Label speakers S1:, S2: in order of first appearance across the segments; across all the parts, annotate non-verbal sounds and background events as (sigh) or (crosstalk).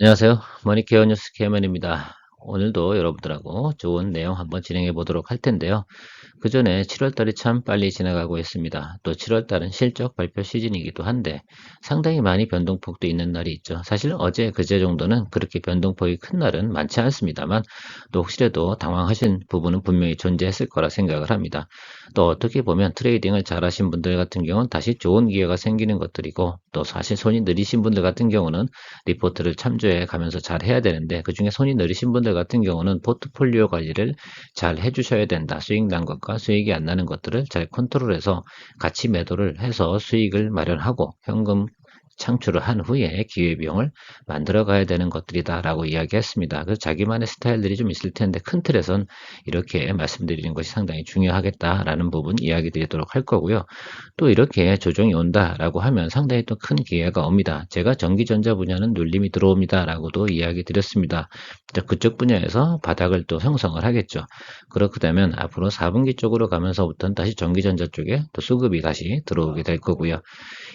S1: 안녕하세요. 머니케어 뉴스 케어맨입니다. 오늘도 여러분들하고 좋은 내용 한번 진행해 보도록 할 텐데요. 그 전에 7월달이 참 빨리 지나가고 있습니다. 또 7월달은 실적 발표 시즌이기도 한데 상당히 많이 변동폭도 있는 날이 있죠. 사실 어제 그제 정도는 그렇게 변동폭이 큰 날은 많지 않습니다만 또 혹시라도 당황하신 부분은 분명히 존재했을 거라 생각을 합니다. 또 어떻게 보면 트레이딩을 잘하신 분들 같은 경우는 다시 좋은 기회가 생기는 것들이고 또 사실 손이 느리신 분들 같은 경우는 리포트를 참조해 가면서 잘 해야 되는데 그 중에 손이 느리신 분들 같은 경우는 포트폴리오 관리를 잘 해주셔야 된다. 수익 난 것과 수익이 안 나는 것들을 잘 컨트롤해서 같이 매도를 해서 수익을 마련하고 현금 창출을 한 후에 기회비용을 만들어 가야 되는 것들이다 라고 이야기했습니다. 그래서 자기만의 스타일들이 좀 있을 텐데 큰 틀에선 이렇게 말씀드리는 것이 상당히 중요하겠다라는 부분 이야기 드리도록 할 거고요. 또 이렇게 조정이 온다라고 하면 상당히 또 큰 기회가 옵니다. 제가 전기전자 분야는 눌림이 들어옵니다 라고도 이야기 드렸습니다. 그쪽 분야에서 바닥을 또 형성을 하겠죠. 그렇게 되면 앞으로 4분기 쪽으로 가면서부터는 다시 전기전자 쪽에 또 수급이 다시 들어오게 될 거고요.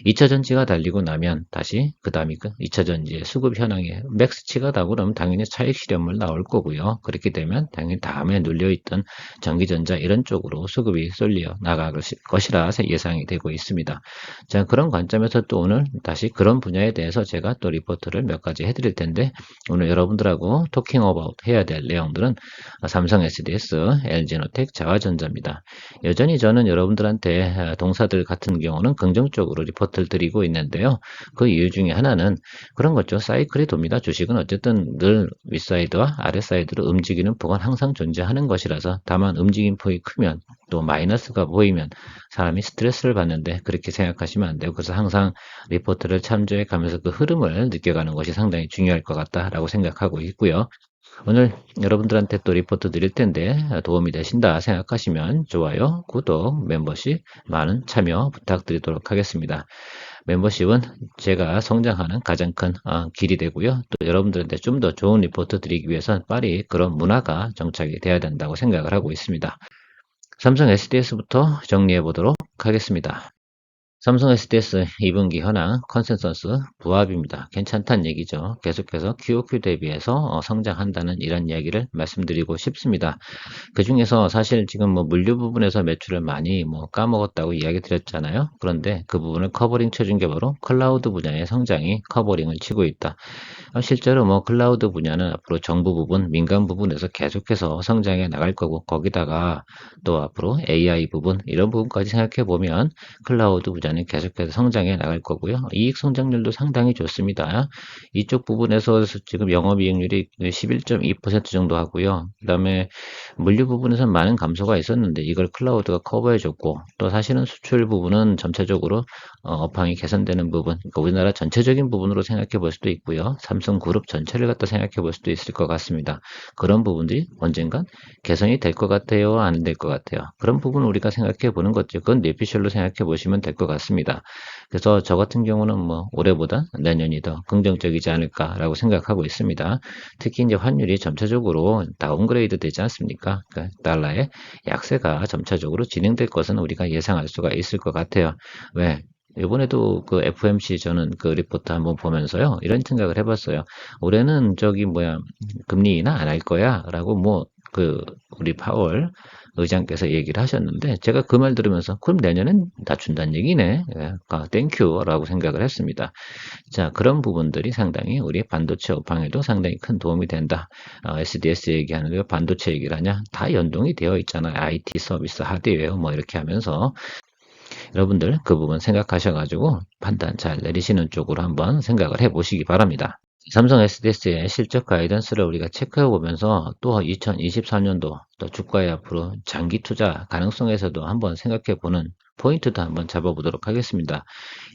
S1: 2차 전지가 달리고 나면 다시 그 다음이 그 2차 전지의 수급 현황에 맥스치가 나고 그러면 당연히 차익 실현물 나올 거고요. 그렇게 되면 당연히 다음에 눌려있던 전기전자 이런 쪽으로 수급이 쏠려 나갈 것이라 예상이 되고 있습니다. 자 그런 관점에서 또 오늘 다시 그런 분야에 대해서 제가 또 리포트를 몇 가지 해드릴 텐데 오늘 여러분들하고 토킹 어바웃 해야 될 내용들은 삼성 SDS, LG노텍, 자화전자입니다. 여전히 저는 여러분들한테 동사들 같은 경우는 긍정적으로 리포트를 드리고 있는데요. 그 이유 중에 하나는 그런 거죠. 사이클이 돕니다. 주식은 어쨌든 늘 윗사이드와 아랫사이드로 움직이는 폭은 항상 존재하는 것이라서 다만 움직임 폭이 크면 또 마이너스가 보이면 사람이 스트레스를 받는데 그렇게 생각하시면 안 돼요. 그래서 항상 리포트를 참조해 가면서 그 흐름을 느껴가는 것이 상당히 중요할 것 같다라고 생각하고 있고요. 오늘 여러분들한테 또 리포트 드릴 텐데 도움이 되신다 생각하시면 좋아요, 구독, 멤버십 많은 참여 부탁드리도록 하겠습니다. 멤버십은 제가 성장하는 가장 큰 어, 길이 되고요. 또 여러분들한테 좀 더 좋은 리포트 드리기 위해선 빨리 그런 문화가 정착이 돼야 된다고 생각을 하고 있습니다. 삼성 SDS부터 정리해 보도록 하겠습니다. 삼성 SDS 2분기 현황 컨센서스 부합입니다. 괜찮다는 얘기죠. 계속해서 QOQ 대비해서 어, 성장한다는 이런 이야기를 말씀드리고 싶습니다. 그 중에서 사실 지금 뭐 물류 부분에서 매출을 많이 뭐 까먹었다고 이야기 드렸잖아요. 그런데 그 부분을 커버링 쳐준 게 바로 클라우드 분야의 성장이 커버링을 치고 있다. 어, 실제로 뭐 클라우드 분야는 앞으로 정부 부분, 민간 부분에서 계속해서 성장해 나갈 거고 거기다가 또 앞으로 AI 부분 이런 부분까지 생각해 보면 클라우드 분야 분야는 계속해서 성장해 나갈 거고요. 이익 성장률도 상당히 좋습니다. 이쪽 부분에서 지금 영업이익률이 11.2% 정도 하고요. 그 다음에 물류 부분에서 많은 감소가 있었는데 이걸 클라우드가 커버해 줬고 또 사실은 수출 부분은 전체적으로 어, 업황이 개선되는 부분 그러니까 우리나라 전체적인 부분으로 생각해 볼 수도 있고요. 삼성 그룹 전체를 갖다 생각해 볼 수도 있을 것 같습니다. 그런 부분들이 언젠간 개선이 될 것 같아요? 안 될 것 같아요? 그런 부분 우리가 생각해 보는 거죠. 그건 내피셜로 생각해 보시면 될 것 같습니다. 같습니다. 그래서 저 같은 경우는 뭐 올해보다 내년이 더 긍정적이지 않을까라고 생각하고 있습니다. 특히 이제 환율이 점차적으로 다운그레이드 되지 않습니까? 그러니까 달러의 약세가 점차적으로 진행될 것은 우리가 예상할 수가 있을 것 같아요. 왜? 이번에도 그 FMC 저는 그 리포트 한번 보면서요 이런 생각을 해봤어요. 올해는 저기 뭐야 금리 인하 안 할 거야 라고 뭐 그 우리 파월 의장께서 얘기를 하셨는데 제가 그 말 들으면서 그럼 내년엔 낮춘다는 얘기네. 예, 아, 땡큐라고 생각을 했습니다. 자 그런 부분들이 상당히 우리 반도체 업황에도 상당히 큰 도움이 된다. 어, SDS 얘기하는 게 반도체 얘기를 하냐? 다 연동이 되어 있잖아요. IT 서비스, 하드웨어 뭐 이렇게 하면서 여러분들 그 부분 생각하셔가지고 판단 잘 내리시는 쪽으로 한번 생각을 해보시기 바랍니다. 삼성 SDS의 실적 가이던스를 우리가 체크해 보면서 또 2024년도 또 주가의 앞으로 장기 투자 가능성에서도 한번 생각해 보는 포인트도 한번 잡아보도록 하겠습니다.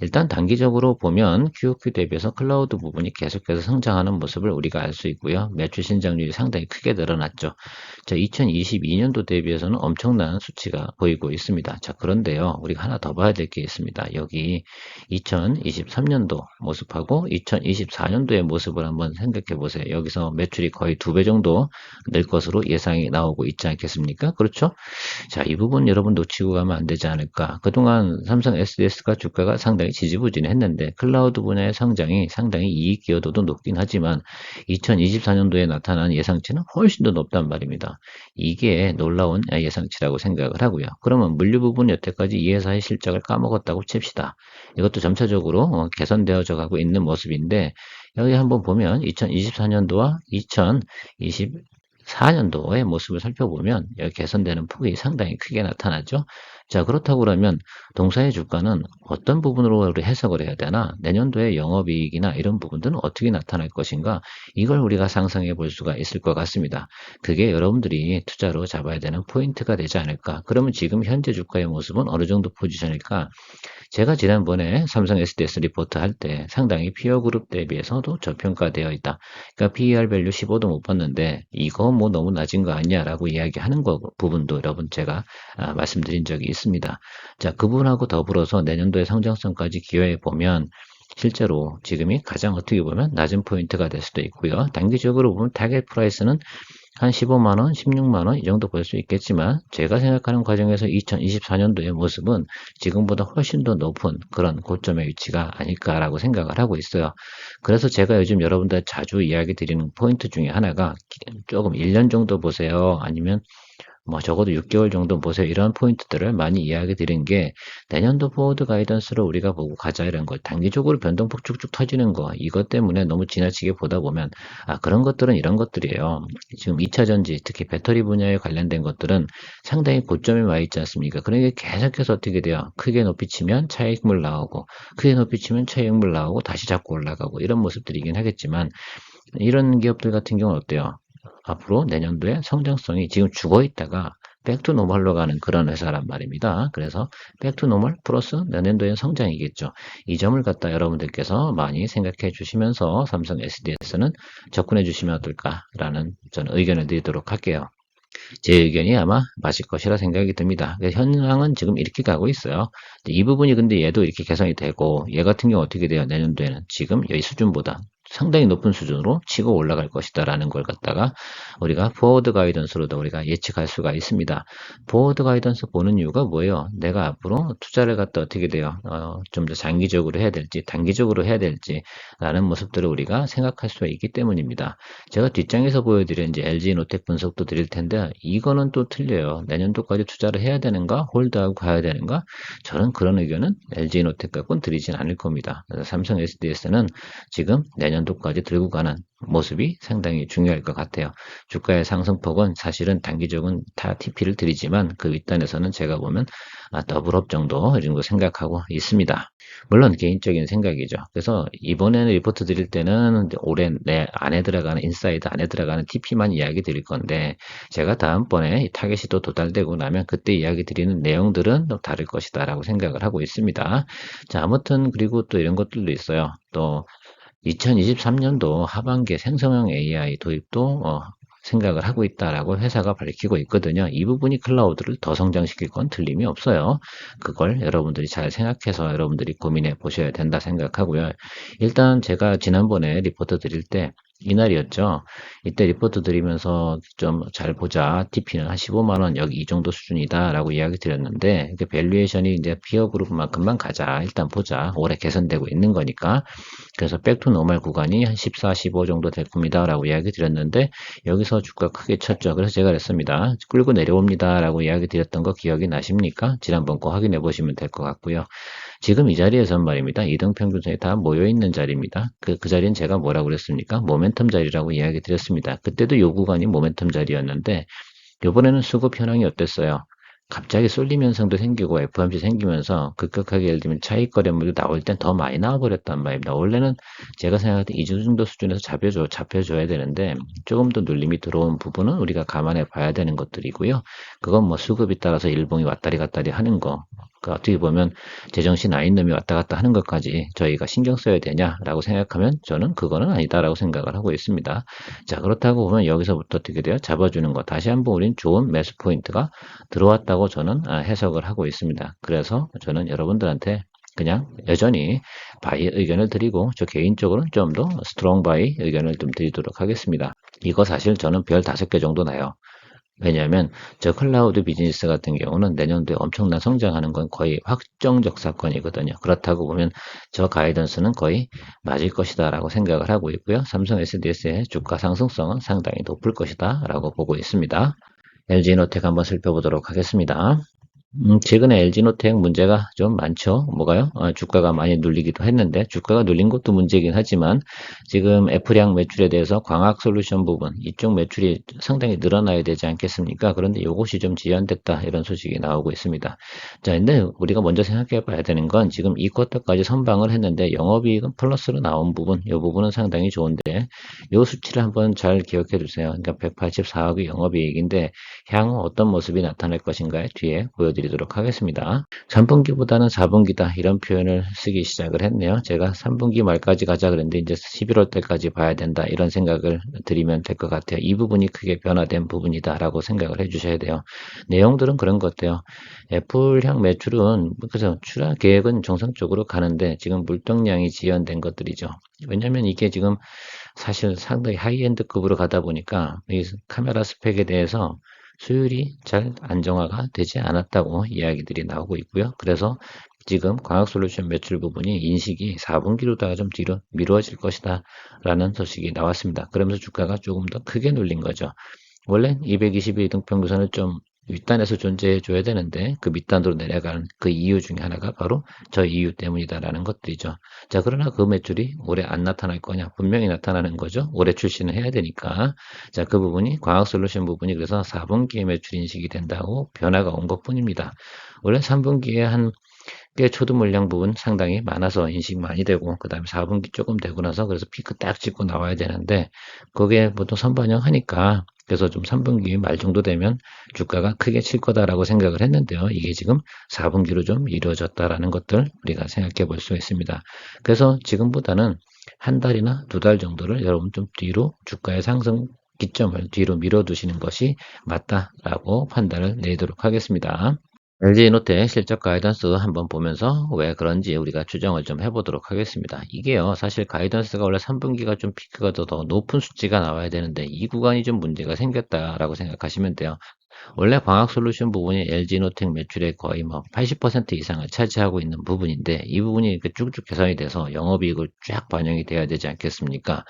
S1: 일단 단기적으로 보면 QOQ 대비해서 클라우드 부분이 계속해서 성장하는 모습을 우리가 알 수 있고요. 매출 신장률이 상당히 크게 늘어났죠. 자, 2022년도 대비해서는 엄청난 수치가 보이고 있습니다. 자, 그런데요. 우리가 하나 더 봐야 될 게 있습니다. 여기 2023년도 모습하고 2024년도의 모습을 한번 생각해 보세요. 여기서 매출이 거의 두 배 정도 늘 것으로 예상이 나오고 있지 않겠습니까? 그렇죠? 자, 이 부분 여러분 놓치고 가면 안 되지 않을까. 그동안 삼성 SDS가 주가가 상당히 지지부진했는데 클라우드 분야의 성장이 상당히 이익 기여도도 높긴 하지만 2024년도에 나타난 예상치는 훨씬 더 높단 말입니다. 이게 놀라운 예상치라고 생각을 하고요. 그러면 물류 부분 여태까지 이 회사의 실적을 까먹었다고 칩시다. 이것도 점차적으로 어, 개선되어져 가고 있는 모습인데 여기 한번 보면 2024년도와 2024년도의 모습을 살펴보면 여기 개선되는 폭이 상당히 크게 나타나죠. 자, 그렇다고 그러면 동사의 주가는 어떤 부분으로 해석을 해야 되나? 내년도에 영업이익이나 이런 부분들은 어떻게 나타날 것인가? 이걸 우리가 상상해 볼 수가 있을 것 같습니다. 그게 여러분들이 투자로 잡아야 되는 포인트가 되지 않을까? 그러면 지금 현재 주가의 모습은 어느 정도 포지션일까? 제가 지난번에 삼성 SDS 리포트 할 때 상당히 피어 그룹 대비해서도 저평가되어 있다. 그러니까 PER 밸류 15도 못 봤는데 이거 뭐 너무 낮은 거 아니냐라고 이야기하는 거 부분도 여러분 제가 아, 말씀드린 적이 있습니다. 자, 그 부분하고 더불어서 내년도의 성장성까지 기여해 보면 실제로 지금이 가장 어떻게 보면 낮은 포인트가 될 수도 있고요. 단기적으로 보면 타겟 프라이스는 한 15만원, 16만원 이 정도 볼 수 있겠지만 제가 생각하는 과정에서 2024년도의 모습은 지금보다 훨씬 더 높은 그런 고점의 위치가 아닐까라고 생각을 하고 있어요. 그래서 제가 요즘 여러분들 자주 이야기 드리는 포인트 중에 하나가 조금 1년 정도 보세요. 아니면 뭐 적어도 6개월 정도 보세요. 이런 포인트들을 많이 이야기 드린 게 내년도 포워드 가이던스로 우리가 보고 가자 이런 거 단기적으로 변동폭 쭉쭉 터지는 거 이것 때문에 너무 지나치게 보다 보면 아 그런 것들은 이런 것들이에요. 지금 2차 전지 특히 배터리 분야에 관련된 것들은 상당히 고점에 와 있지 않습니까? 그러니까 계속해서 어떻게 돼요? 크게 높이 치면 차익물 나오고 크게 높이 치면 차익물 나오고 다시 자꾸 올라가고 이런 모습들이긴 하겠지만 이런 기업들 같은 경우는 어때요? 앞으로 내년도에 성장성이 지금 죽어 있다가 백투 노멀로 가는 그런 회사란 말입니다. 그래서 백투 노멀 플러스 내년도의 성장이겠죠. 이 점을 갖다 여러분들께서 많이 생각해 주시면서 삼성 SDS는 접근해 주시면 어떨까라는 저는 의견을 드리도록 할게요. 제 의견이 아마 맞을 것이라 생각이 듭니다. 현황은 지금 이렇게 가고 있어요. 이 부분이 근데 얘도 이렇게 개선이 되고 얘 같은 경우 어떻게 돼요? 내년도에는 지금 이 수준보다 상당히 높은 수준으로 치고 올라갈 것이다라는 걸 갖다가 우리가 포워드 가이던스로도 우리가 예측할 수가 있습니다. 포워드 가이던스 보는 이유가 뭐예요? 내가 앞으로 투자를 갖다 어떻게 돼요? 어, 좀 더 장기적으로 해야 될지 단기적으로 해야 될지 라는 모습들을 우리가 생각할 수가 있기 때문입니다. 제가 뒷장에서 보여드린 이제 LG 노텍 분석도 드릴 텐데 이거는 또 틀려요. 내년도까지 투자를 해야 되는가 홀드하고 가야 되는가 저는 그런 의견은 LG 노텍 갖고는 드리진 않을 겁니다. 삼성 SDS는 지금 내년 내년도까지 들고 가는 모습이 상당히 중요할 것 같아요. 주가의 상승폭은 사실은 단기적인 다 TP를 드리지만 그 윗단에서는 제가 보면 아, 더블업 정도 이 정도 생각하고 있습니다. 물론 개인적인 생각이죠. 그래서 이번에는 리포트 드릴 때는 올해 내 안에 들어가는 인사이드 안에 들어가는 TP만 이야기 드릴 건데 제가 다음번에 타겟이 또 도달되고 나면 그때 이야기 드리는 내용들은 또 다를 것이다 라고 생각을 하고 있습니다. 자 아무튼 그리고 또 이런 것들도 있어요. 또 2023년도 하반기에 생성형 AI 도입도 어, 생각을 하고 있다라고 회사가 밝히고 있거든요. 이 부분이 클라우드를 더 성장시킬 건 틀림이 없어요. 그걸 여러분들이 잘 생각해서 여러분들이 고민해 보셔야 된다 생각하고요. 일단 제가 지난번에 리포트 드릴 때 이날이었죠. 이때 리포트 드리면서 좀 잘 보자. TP는 한 15만원 여기 이 정도 수준이다 라고 이야기 드렸는데 밸류에이션이 이제 피어 그룹만큼만 가자. 일단 보자. 올해 개선되고 있는 거니까. 그래서 백투 노멀 구간이 한 14, 15 정도 될 겁니다. 라고 이야기 드렸는데 여기서 주가 크게 쳤죠. 그래서 제가 그랬습니다. 끌고 내려옵니다. 라고 이야기 드렸던 거 기억이 나십니까? 지난번 거 확인해 보시면 될 것 같고요. 지금 이 자리에선 말입니다. 이등평균선이 다 모여있는 자리입니다. 그, 그 자리는 제가 뭐라고 그랬습니까? 모멘텀 자리라고 이야기 드렸습니다. 그때도 요 구간이 모멘텀 자리였는데, 요번에는 수급 현황이 어땠어요? 갑자기 쏠림 현상도 생기고 FOMC 생기면서 급격하게 예를 들면 차익 거래물도 나올 땐 더 많이 나와버렸단 말입니다. 원래는 제가 생각할 때이 정도 수준에서 잡혀줘, 잡혀줘야 되는데 조금 더 눌림이 들어온 부분은 우리가 감안해 봐야 되는 것들이고요. 그건 뭐 수급에 따라서 일봉이 왔다리 갔다리 하는 거, 그 어떻게 보면 제정신 아닌 놈이 왔다 갔다 하는 것까지 저희가 신경 써야 되냐라고 생각하면 저는 그거는 아니다라고 생각을 하고 있습니다. 자 그렇다고 보면 여기서부터 어떻게 돼요? 잡아주는 거 다시 한번 우린 좋은 매수 포인트가 들어왔다고 저는 아, 해석을 하고 있습니다. 그래서 저는 여러분들한테 그냥 여전히 바이 의견을 드리고 저 개인적으로는 좀 더 스트롱 바이 의견을 좀 드리도록 하겠습니다. 이거 사실 저는 별 다섯 개 정도 나요. 왜냐하면 저 클라우드 비즈니스 같은 경우는 내년도에 엄청난 성장하는 건 거의 확정적 사건이거든요. 그렇다고 보면 저 가이던스는 거의 맞을 것이다 라고 생각을 하고 있고요. 삼성 SDS의 주가 상승성은 상당히 높을 것이다 라고 보고 있습니다. LG노텍 한번 살펴보도록 하겠습니다. 음, 최근에 LG노텍 문제가 좀 많죠. 뭐가요? 어, 주가가 많이 눌리기도 했는데 주가가 눌린 것도 문제긴 하지만 지금 애플양 매출에 대해서 광학 솔루션 부분 이쪽 매출이 상당히 늘어나야 되지 않겠습니까? 그런데 이것이 좀 지연됐다 이런 소식이 나오고 있습니다. 자, 근데 우리가 먼저 생각해 봐야 되는 건 지금 이 쿼터까지 선방을 했는데 영업이익은 플러스로 나온 부분, 이 부분은 상당히 좋은데 이 수치를 한번 잘 기억해 주세요. 그러니까 184억의 영업이익인데 향후 어떤 모습이 나타날 것인가에 뒤에 보여드리겠습니다. 드리도록 하겠습니다. 3분기보다는 4분기다 이런 표현을 쓰기 시작을 했네요. 제가 3분기 말까지 가자 그랬는데 이제 11월 때까지 봐야 된다 이런 생각을 드리면 될 것 같아요. 이 부분이 크게 변화된 부분이다 라고 생각을 해주셔야 돼요. 내용들은 그런 것 같아요. 애플향 매출은 그래서 출하 계획은 정상적으로 가는데 지금 물동량이 지연된 것들이죠. 왜냐하면 이게 지금 사실 상당히 하이엔드급으로 가다 보니까 이 카메라 스펙에 대해서 수율이 잘 안정화가 되지 않았다고 이야기들이 나오고 있고요. 그래서 지금 광학솔루션 매출 부분이 인식이 4분기로다가 좀 뒤로 미루어질 것이다 라는 소식이 나왔습니다. 그러면서 주가가 조금 더 크게 눌린 거죠. 원래 222 등평균선을 좀 윗단에서 존재해 줘야 되는데 그 밑단으로 내려가는 그 이유 중에 하나가 바로 저 이유 때문이다라는 것들이죠. 자 그러나 그 매출이 올해 안 나타날 거냐 분명히 나타나는 거죠. 올해 출시는 해야 되니까 자 그 부분이 광학솔루션 부분이 그래서 4분기에 매출 인식이 된다고 변화가 온 것뿐입니다. 원래 3분기에 한 꽤 초도 물량 부분 상당히 많아서 인식 많이 되고 그 다음에 4분기 조금 되고 나서 그래서 피크 딱 찍고 나와야 되는데 그게 보통 선반영 하니까 그래서 좀 3분기 말 정도 되면 주가가 크게 칠 거다라고 생각을 했는데요. 이게 지금 4분기로 좀 이루어졌다라는 것들 우리가 생각해 볼 수 있습니다. 그래서 지금보다는 한 달이나 두 달 정도를 여러분 좀 뒤로 주가의 상승 기점을 뒤로 밀어 두시는 것이 맞다라고 판단을 내도록 하겠습니다. LG노트의 실적 가이던스 한번 보면서 왜 그런지 우리가 추정을 좀 해보도록 하겠습니다. 이게요, 사실 가이던스가 원래 3분기가 좀 피크가 더, 더 높은 수치가 나와야 되는데 이 구간이 좀 문제가 생겼다라고 생각하시면 돼요. 원래 광학 솔루션 부분이 LG노텍 매출의 거의 뭐 80% 이상을 차지하고 있는 부분인데 이 부분이 쭉쭉 개선이 돼서 영업이익을 쫙 반영이 돼야 되지 않겠습니까?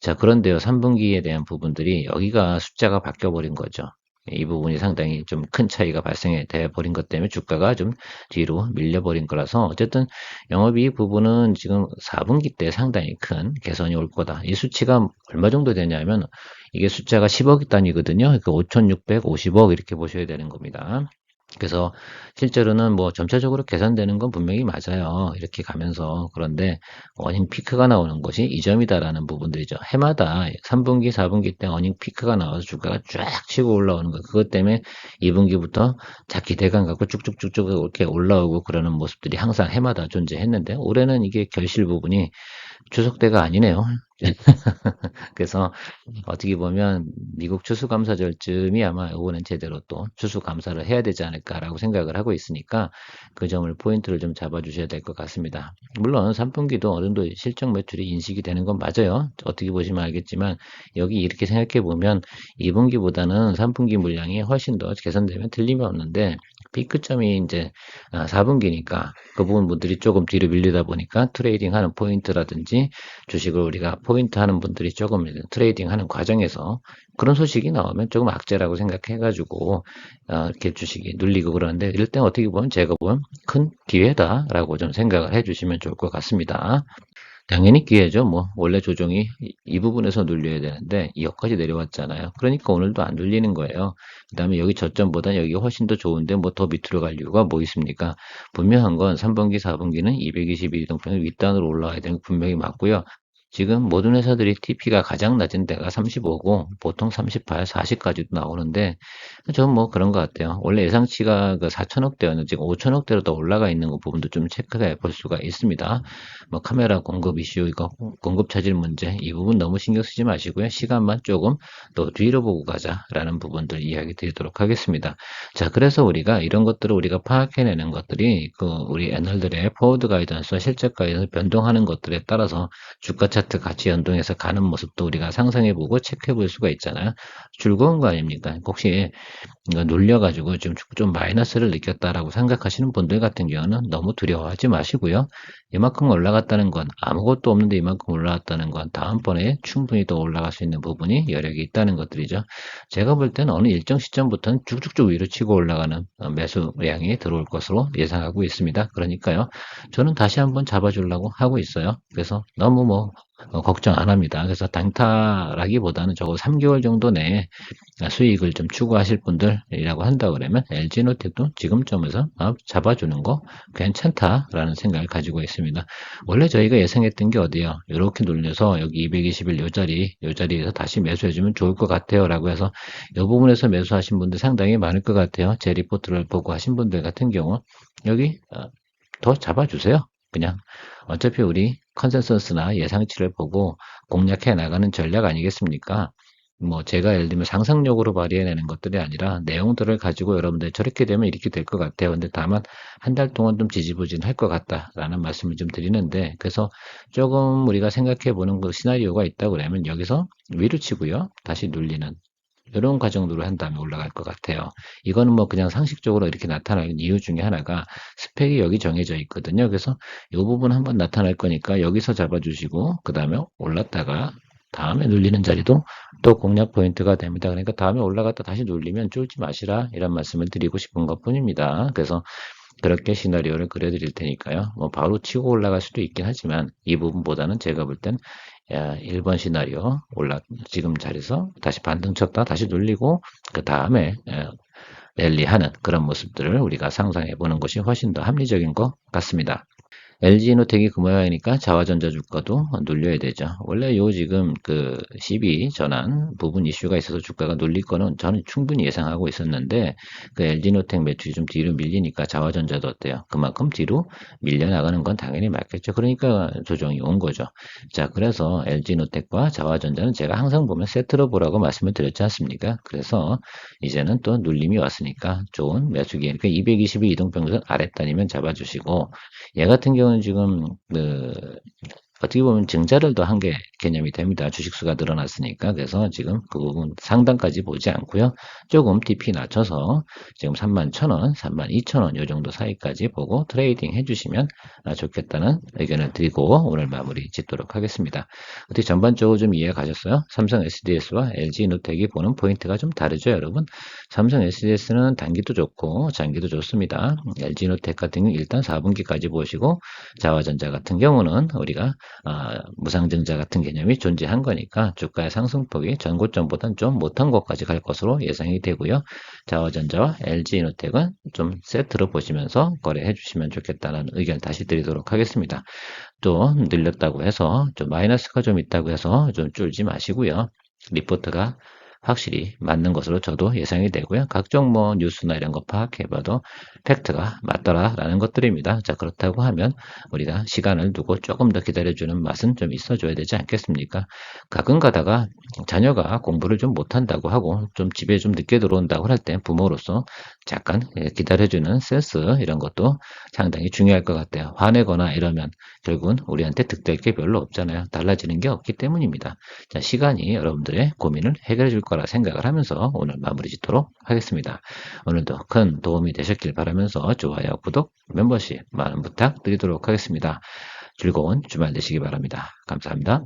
S1: 자, 그런데요, 3분기에 대한 부분들이 여기가 숫자가 바뀌어 버린 거죠. 이 부분이 상당히 좀 큰 차이가 발생해 버린 것 때문에 주가가 좀 뒤로 밀려 버린 거라서 어쨌든 영업이익 부분은 지금 4분기 때 상당히 큰 개선이 올 거다. 이 수치가 얼마 정도 되냐면 이게 숫자가 10억 단위거든요. 그 5,650억 이렇게 보셔야 되는 겁니다. 그래서 실제로는 뭐 점차적으로 개선되는 건 분명히 맞아요. 이렇게 가면서. 그런데 어닝 피크가 나오는 것이 이 점이다라는 부분들이죠. 해마다 3분기, 4분기 때 어닝 피크가 나와서 주가가 쫙 치고 올라오는 거. 그것 때문에 2분기부터 자 기 대강 갖고 쭉쭉쭉쭉 이렇게 올라오고 그러는 모습들이 항상 해마다 존재했는데 올해는 이게 결실 부분이 추석 때가 아니네요. (laughs) 그래서 어떻게 보면 미국 추수감사절쯤이 아마 이번엔 제대로 또 추수감사를 해야 되지 않을까라고 생각을 하고 있으니까 그 점을 포인트를 좀 잡아주셔야 될 것 같습니다. 물론 3분기도 어느 정도 실적 매출이 인식이 되는 건 맞아요. 어떻게 보시면 알겠지만 여기 이렇게 생각해 보면 2분기보다는 3분기 물량이 훨씬 더 개선되면 틀림이 없는데 피크점이 이제 4분기니까 아, 그 부분 분들이 조금 뒤로 밀리다 보니까 트레이딩 하는 포인트라든지 주식을 우리가 포인트 하는 분들이 조금 트레이딩 하는 과정에서 그런 소식이 나오면 조금 악재라고 생각해가지고 어, 이렇게 주식이 눌리고 그러는데 때 어떻게 보면 제가 보면 큰 기회다라고 좀 생각을 해주시면 좋을 것 같습니다. 당연히 기회죠. 뭐 원래 조정이 이, 부분에서 눌려야 되는데 여기까지 내려왔잖아요. 그러니까 오늘도 안 눌리는 거예요. 그 다음에 여기 저점보다 여기가 훨씬 더 좋은데 뭐 더 밑으로 갈 이유가 뭐 있습니까? 분명한 건 3분기, 4분기는 221동평 윗단으로 올라와야 되는 게 분명히 맞고요. 지금 모든 회사들이 TP가 가장 낮은 데가 35고 보통 38, 40까지도 나오는데 저는 뭐 그런 것 같아요. 원래 예상치가 그 4천억대였는데 지금 5천억대로 더 올라가 있는 그 부분도 좀 체크해 볼 수가 있습니다. 뭐 카메라 공급 이슈 이거 공급 차질 문제 이 부분 너무 신경 쓰지 마시고요. 시간만 조금 더 뒤로 보고 가자라는 부분들 이야기 드리도록 하겠습니다. 자 그래서 우리가 이런 것들을 우리가 파악해내는 것들이 그 우리 애널들의 포워드 가이던스와 실적 가이던스 변동하는 것들에 따라서 주가 차 차트 같이 연동해서 가는 모습도 우리가 상상해보고 체크해볼 수가 있잖아요. 즐거운 거 아닙니까? 혹시 눌려가지고 좀, 좀 마이너스를 느꼈다라고 생각하시는 분들 같은 경우는 너무 두려워하지 마시고요. 이만큼 올라갔다는 건 아무것도 없는데 이만큼 올라갔다는 건 다음번에 충분히 더 올라갈 수 있는 부분이 여력이 있다는 것들이죠. 제가 볼 때는 어느 일정 시점부터는 쭉쭉쭉 위로 치고 올라가는 어, 매수량이 들어올 것으로 예상하고 있습니다. 그러니까요. 저는 다시 한번 잡아주려고 하고 있어요. 그래서 너무 뭐 어, 걱정 안 합니다. 그래서 단타라기보다는 저거 3개월 정도 내에 수익을 좀 추구하실 분들이라고 한다 그러면 LG노텍도 지금점에서 잡아주는 거 괜찮다라는 생각을 가지고 있습니다. 원래 저희가 예상했던 게 어디요? 이렇게 눌려서 여기 221 요 자리, 요 자리에서 다시 매수해주면 좋을 것 같아요. 라고 해서 이 부분에서 매수하신 분들 상당히 많을 것 같아요. 제 리포트를 보고 하신 분들 같은 경우 여기 어, 더 잡아주세요. 그냥 어차피 우리 컨센서스나 예상치를 보고 공략해 나가는 전략 아니겠습니까? 뭐 제가 예를 들면 상상력으로 발휘해내는 것들이 아니라 내용들을 가지고 여러분들 저렇게 되면 이렇게 될 것 같아요. 근데 다만 한 달 동안 좀 지지부진할 것 같다라는 말씀을 좀 드리는데 그래서 조금 우리가 생각해 보는 그 시나리오가 있다 그러면 여기서 위로 치고요. 다시 눌리는 이런 과정으로 한 다음에 올라갈 것 같아요. 이거는 뭐 그냥 상식적으로 이렇게 나타나는 이유 중에 하나가 스펙이 여기 정해져 있거든요. 그래서 이 부분 한번 나타날 거니까 여기서 잡아주시고 그 다음에 올랐다가 다음에 눌리는 자리도 또 공략 포인트가 됩니다. 그러니까 다음에 올라갔다 다시 눌리면 쫄지 마시라 이런 말씀을 드리고 싶은 것 뿐입니다. 그래서 그렇게 시나리오를 그려드릴 테니까요. 뭐 바로 치고 올라갈 수도 있긴 하지만 이 부분보다는 제가 볼 땐 1번 시나리오 올라 지금 자리에서 다시 반등 쳤다 다시 눌리고 그 다음에 랠리하는 그런 모습들을 우리가 상상해 보는 것이 훨씬 더 합리적인 것 같습니다. LG노텍이 그 모양이니까 자화전자 주가도 눌려야 되죠. 원래 요 지금 그 12 전환 부분 이슈가 있어서 주가가 눌릴 거는 저는 충분히 예상하고 있었는데 그 LG노텍 매출이 좀 뒤로 밀리니까 자화전자도 어때요? 그만큼 뒤로 밀려나가는 건 당연히 맞겠죠. 그러니까 조정이 온 거죠. 자, 그래서 LG노텍과 자화전자는 제가 항상 보면 세트로 보라고 말씀을 드렸지 않습니까? 그래서 이제는 또 눌림이 왔으니까 좋은 매수기니까 220일 이동평균 아랫단이면 잡아주시고 얘 같은 경우는 지금 그 어떻게 보면 증자를 더한게 개념이 됩니다. 주식수가 늘어났으니까. 그래서 지금 그 부분 상단까지 보지 않고요. 조금 DP 낮춰서 지금 31,000원, 32,000원 요 정도 사이까지 보고 트레이딩 해주시면 좋겠다는 의견을 드리고 오늘 마무리 짓도록 하겠습니다. 어떻게 전반적으로 좀 이해 가셨어요? 삼성 SDS와 LG 노텍이 보는 포인트가 좀 다르죠, 여러분? 삼성 SDS는 단기도 좋고 장기도 좋습니다. LG 노텍 같은 경우 일단 4분기까지 보시고 자화전자 같은 경우는 우리가 어, 무상증자 같은 개 념이 존재한 거니까 주가의 상승폭이 전고점보다는 좀 못한 곳까지 갈 것으로 예상이 되고요. 자화전자와 LG이노텍은 좀 세트로 보시면서 거래해 주시면 좋겠다는 의견 다시 드리도록 하겠습니다. 또 늘렸다고 해서 좀 마이너스가 좀 있다고 해서 좀 쫄지 마시고요. 리포트가 확실히 맞는 것으로 저도 예상이 되고요. 각종 뭐 뉴스나 이런 거 파악해봐도 팩트가 맞더라라는 것들입니다. 자 그렇다고 하면 우리가 시간을 두고 조금 더 기다려주는 맛은 좀 있어줘야 되지 않겠습니까? 가끔 가다가 자녀가 공부를 좀 못한다고 하고 좀 집에 좀 늦게 들어온다고 할 때 부모로서 잠깐 기다려주는 센스 이런 것도 상당히 중요할 것 같아요. 화내거나 이러면 결국은 우리한테 득될 게 별로 없잖아요. 달라지는 게 없기 때문입니다. 자 시간이 여러분들의 고민을 해결해 줄 거라 생각을 하면서 오늘 마무리 짓도록 하겠습니다. 오늘도 큰 도움이 되셨길 바라면서 좋아요, 구독, 멤버십 많은 부탁드리도록 하겠습니다. 즐거운 주말 되시기 바랍니다. 감사합니다.